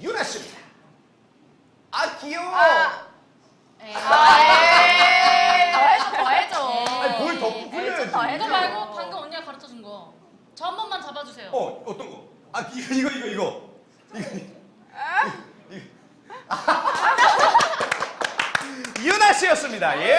유나 씨입니다. 아 귀여워. 에이. 더 해줘, 더 해줘. 아니 뭘더 풀려야지. 이거 말고 방금 언니가 가르쳐 준 거. 저 한 번만 잡아주세요. 어 어떤 거? 아 이거 이거 이거. 이거. 유나 씨였습니다. 예.